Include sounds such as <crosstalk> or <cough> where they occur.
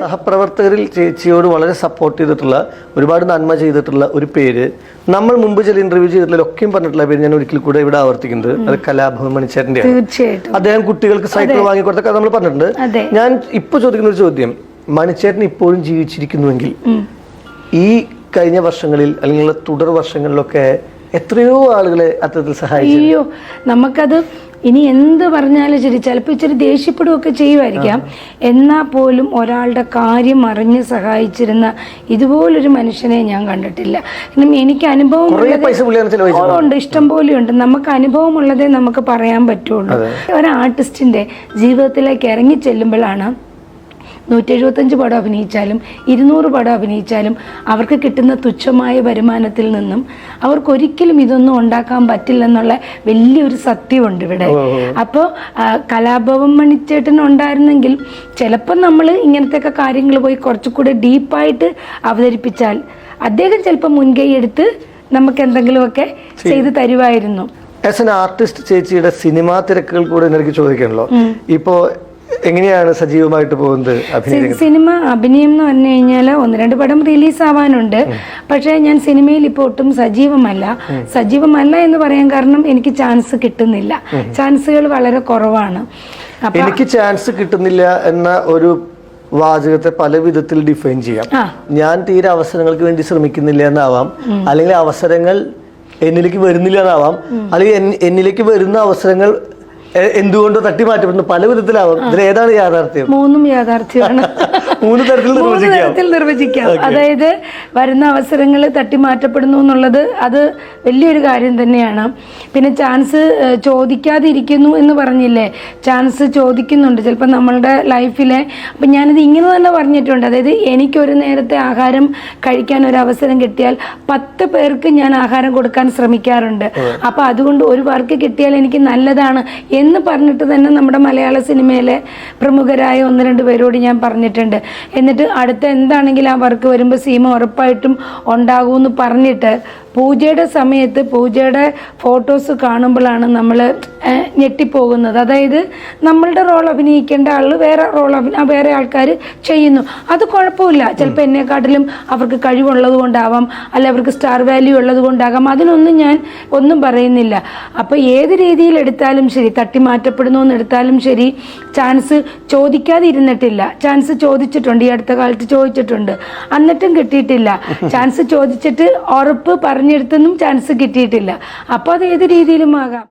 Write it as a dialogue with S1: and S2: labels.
S1: സഹപ്രവർത്തകരിൽ ചേച്ചിയോട് വളരെ സപ്പോർട്ട് ചെയ്തിട്ടുള്ള ഒരുപാട് നന്മ ചെയ്തിട്ടുള്ള ഒരു പേര്. നമ്മൾ മുമ്പ് ചില ഇന്റർവ്യൂ ചെയ്തിട്ടുള്ള ഒക്കെയും പറഞ്ഞിട്ടുള്ള പേര് ഞാൻ ഒരിക്കൽ കൂടെ ഇവിടെ ആവർത്തിക്കുന്നത്. അത് കലാഭവൻ
S2: തീർച്ചയായിട്ടും.
S1: അദ്ദേഹം കുട്ടികൾക്ക് സൈക്കിൾ വാങ്ങിക്കൊടുത്ത കഥ നമ്മൾ പറഞ്ഞിട്ടുണ്ട്. ഞാൻ ഇപ്പൊ ചോദിക്കുന്ന ഒരു ചോദ്യം മണിച്ചേട്ടൻ ഇപ്പോഴും ജീവിച്ചിരിക്കുന്നുവെങ്കിൽ ഈ കഴിഞ്ഞ വർഷങ്ങളിൽ അല്ലെങ്കിൽ തുടർ വർഷങ്ങളിലൊക്കെ എത്രയോ ആളുകളെ അത്തരത്തിൽ സഹായിച്ചു
S2: അയ്യോ നമുക്കത് ഇനി എന്ത് പറഞ്ഞാലും ശരി ചിലപ്പോൾ ഇച്ചിരി ദേഷ്യപ്പെടുകയൊക്കെ ചെയ്യുമായിരിക്കാം. എന്നാൽ പോലും ഒരാളുടെ കാര്യം അറിഞ്ഞ് സഹായിച്ചിരുന്ന ഇതുപോലൊരു മനുഷ്യനെ ഞാൻ കണ്ടിട്ടില്ല. എനിക്ക് അനുഭവം ഉണ്ട് ഇഷ്ടം പോലെയുണ്ട് നമുക്ക് അനുഭവമുള്ളതേ നമുക്ക് പറയാൻ പറ്റുള്ളൂ. ഒരു ആർട്ടിസ്റ്റിന്റെ ജീവിതത്തിലേക്ക് ഇറങ്ങി ചെല്ലുമ്പോഴാണ് നൂറ്റി എഴുപത്തഞ്ച് പടം അഭിനയിച്ചാലും ഇരുന്നൂറ് പടം അഭിനയിച്ചാലും അവർക്ക് കിട്ടുന്ന തുച്ഛമായ വരുമാനത്തിൽ നിന്നും അവർക്കൊരിക്കലും ഇതൊന്നും ഉണ്ടാക്കാൻ പറ്റില്ലെന്നുള്ള വലിയൊരു സത്യമുണ്ട് ഇവിടെ. അപ്പോൾ കലാഭവൻ മണിച്ചേട്ടൻ ഉണ്ടായിരുന്നെങ്കിൽ ചിലപ്പോൾ നമ്മൾ ഇങ്ങനത്തെയൊക്കെ കാര്യങ്ങൾ പോയി കുറച്ചുകൂടെ ഡീപ്പായിട്ട് അവതരിപ്പിച്ചാൽ അദ്ദേഹം ചിലപ്പോൾ മുൻകൈ എടുത്ത് നമുക്ക് എന്തെങ്കിലുമൊക്കെ ചെയ്തു തരുമായിരുന്നു.
S1: ആസ് എൻ ആർട്ടിസ്റ്റ് ചേച്ചിയുടെ സിനിമാ തിരക്കുകൾ കൂടെ എനിക്ക് ചോദിക്കണല്ലോ ഇപ്പോ എങ്ങനെയാണ് സജീവമായിട്ട് പോകുന്നത്
S2: സിനിമ അഭിനയം എന്ന് പറഞ്ഞു കഴിഞ്ഞാൽ ഒന്ന് രണ്ട് പടം റിലീസ് ആവാനുണ്ട് പക്ഷേ ഞാൻ സിനിമയിൽ ഇപ്പോൾ ഒട്ടും സജീവമല്ല. സജീവമല്ല എന്ന് പറയാൻ കാരണം എനിക്ക് ചാൻസ് കിട്ടുന്നില്ല. ചാൻസുകൾ വളരെ കുറവാണ്.
S1: എനിക്ക് ചാൻസ് കിട്ടുന്നില്ല എന്ന ഒരു വാചകത്തെ പല വിധത്തിൽ ഡിഫൈൻ ചെയ്യാം. ഞാൻ തീരെ അവസരങ്ങൾക്ക് വേണ്ടി ശ്രമിക്കുന്നില്ല എന്നാവാം. അല്ലെങ്കിൽ അവസരങ്ങൾ എന്നിലേക്ക് വരുന്നില്ല എന്നാവാം. അല്ലെങ്കിൽ എന്നിലേക്ക് വരുന്ന അവസരങ്ങൾ എന്തുകൊണ്ട് തട്ടി മാറ്റപ്പെടുന്നു പല വിധത്തിലാവാം. ഇതിൽ ഏതാണ് യാഥാർത്ഥ്യം?
S2: മൂന്നും യാഥാർത്ഥ്യമാണ്.
S1: മൂന്ന് തരത്തിൽ
S2: മൂന്ന് തരത്തിൽ നിർവചിക്കാം. അതായത് വരുന്ന അവസരങ്ങൾ തട്ടിമാറ്റപ്പെടുന്നു എന്നുള്ളത് അത് വലിയൊരു കാര്യം തന്നെയാണ്. പിന്നെ ചാൻസ് ചോദിക്കാതെ ഇരിക്കുന്നു എന്ന് പറഞ്ഞില്ലേ? ചാൻസ് ചോദിക്കുന്നുണ്ട്. ചിലപ്പോൾ നമ്മളുടെ ലൈഫിലെ അപ്പം ഞാനിത് ഇങ്ങനെ തന്നെ പറഞ്ഞിട്ടുണ്ട്. അതായത് എനിക്കൊരു നേരത്തെ ആഹാരം കഴിക്കാൻ ഒരു അവസരം കിട്ടിയാൽ പത്ത് പേർക്ക് ഞാൻ ആഹാരം കൊടുക്കാൻ ശ്രമിക്കാറുണ്ട്. അപ്പം അതുകൊണ്ട് ഒരു വർക്ക് കിട്ടിയാൽ എനിക്ക് നല്ലതാണ് എന്ന് പറഞ്ഞിട്ട് തന്നെ നമ്മുടെ മലയാള സിനിമയിലെ പ്രമുഖരായ ഒന്ന് രണ്ട് പേരോട് ഞാൻ പറഞ്ഞിട്ടുണ്ട്. എന്നിട്ട് അടുത്ത എന്താണെങ്കിലും ആ വർക്ക് വരുമ്പോൾ സീമ ഉറപ്പായിട്ടും ഉണ്ടാകുമെന്ന് പറഞ്ഞിട്ട് പൂജയുടെ സമയത്ത് പൂജയുടെ ഫോട്ടോസ് കാണുമ്പോഴാണ് നമ്മൾ ഞെട്ടിപ്പോകുന്നത്. അതായത് നമ്മളുടെ റോൾ അഭിനയിക്കേണ്ട ആൾ വേറെ റോൾ അഭിന വേറെ ആൾക്കാർ ചെയ്യുന്നു. അത് കുഴപ്പമില്ല. ചിലപ്പോൾ എന്നെക്കാട്ടിലും അവർക്ക് കഴിവുള്ളത് കൊണ്ടാവാം അല്ല അവർക്ക് സ്റ്റാർ വാല്യൂ ഉള്ളത് കൊണ്ടാകാം. അതിനൊന്നും ഞാൻ ഒന്നും പറയുന്നില്ല. അപ്പോൾ ഏത് രീതിയിൽ എടുത്താലും ശരി തട്ടി മാറ്റപ്പെടുന്നു എടുത്താലും ശരി ചാൻസ് ചോദിക്കാതെ ഇരുന്നിട്ടില്ല ചാൻസ് ചോദിച്ചിട്ടുണ്ട്. ഈ അടുത്ത കാലത്ത് ചോദിച്ചിട്ടുണ്ട്. എന്നിട്ടും കിട്ടിയിട്ടില്ല. <laughs> ചാൻസ് ചോദിച്ചിട്ട് ഉറപ്പ് പറഞ്ഞെടുത്തൊന്നും ചാൻസ് കിട്ടിയിട്ടില്ല. അപ്പോൾ അത് ഏത് രീതിയിലും ആകാം.